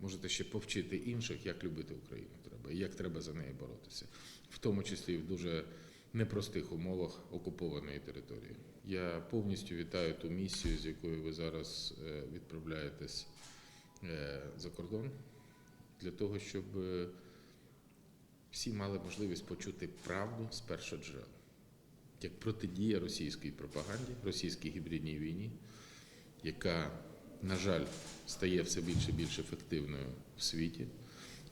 можете ще повчити інших, як любити Україну треба, як треба за неї боротися, в тому числі в дуже непростих умовах окупованої території. Я повністю вітаю ту місію, з якою ви зараз е, відправляєтесь е, за кордон, для того, щоб е, всі мали можливість почути правду з першоджерел, як протидія російській пропаганді, російській гібридній війні, яка, на жаль, стає все більше і більш ефективною в світі,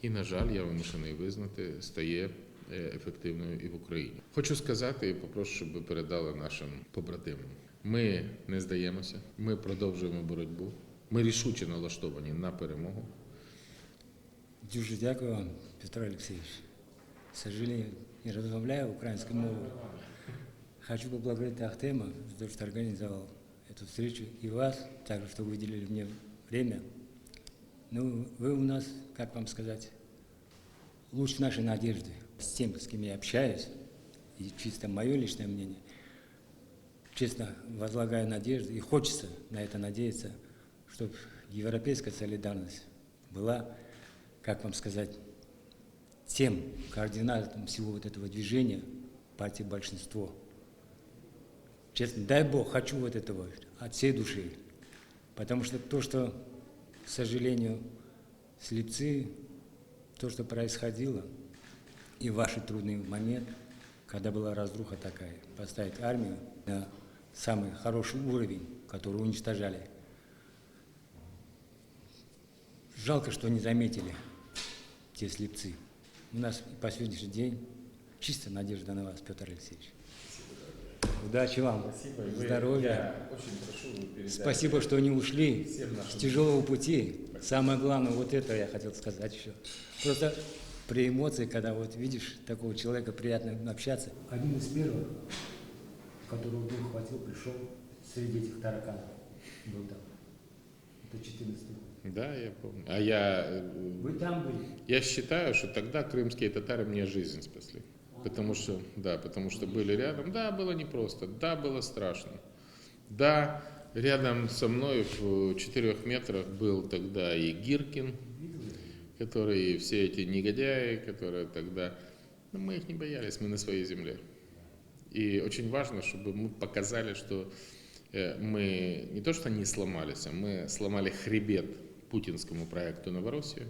і, на жаль, я вимушений визнати, стає е, ефективною і в Україні. Хочу сказати і попрошу, щоб ви передали нашим побратимам. Ми не здаємося, ми продовжуємо боротьбу. Ми рішуче налаштовані на перемогу. Дуже дякую вам, Петр Алексеевич. К сожалению, не разговариваю украинской мовой. Хочу поблагодарить Ахтема что организовал эту встречу, и вас, также, что выделили мне время. Ну, вы у нас, как вам сказать, луч нашей надежды. С тем, с кем я общаюсь, и чисто мое личное мнение, честно возлагаю надежду, и хочется на это надеяться, чтобы европейская солидарность была, как вам сказать, тем координатом всего вот этого движения партии большинство. Честно, дай Бог, хочу вот этого от всей души. Потому что то, что, к сожалению, слепцы, то, что происходило, и ваши трудный момент, когда была разруха такая, поставить армию на самый хороший уровень, который уничтожали. Жалко, что не заметили те слепцы. У нас по сегодняшний день чистая надежда на вас, Петр Алексеевич. Удачи вам, здоровья. очень прошу передать Спасибо, что не ушли с тяжелого пути. Самое главное, вот это я хотел сказать еще. Просто при эмоции, когда вот видишь такого человека, приятно общаться. Один из первых, которого дух хватил, пришел среди этих тараканов. Был там. Это 14 год. Да, я помню. А я, э, Вы там были? я считаю, что тогда крымские татары мне жизнь спасли. Потому что, да, потому что были рядом. Да, было непросто. Да, было страшно. Да, рядом со мной в четырех метрах был тогда и Гиркин, который, и все эти негодяи, которые тогда... Но мы их не боялись, мы на своей земле. И очень важно, чтобы мы показали, что э, мы не то что не сломались, а мы сломали хребет путинскому проекту Новороссию.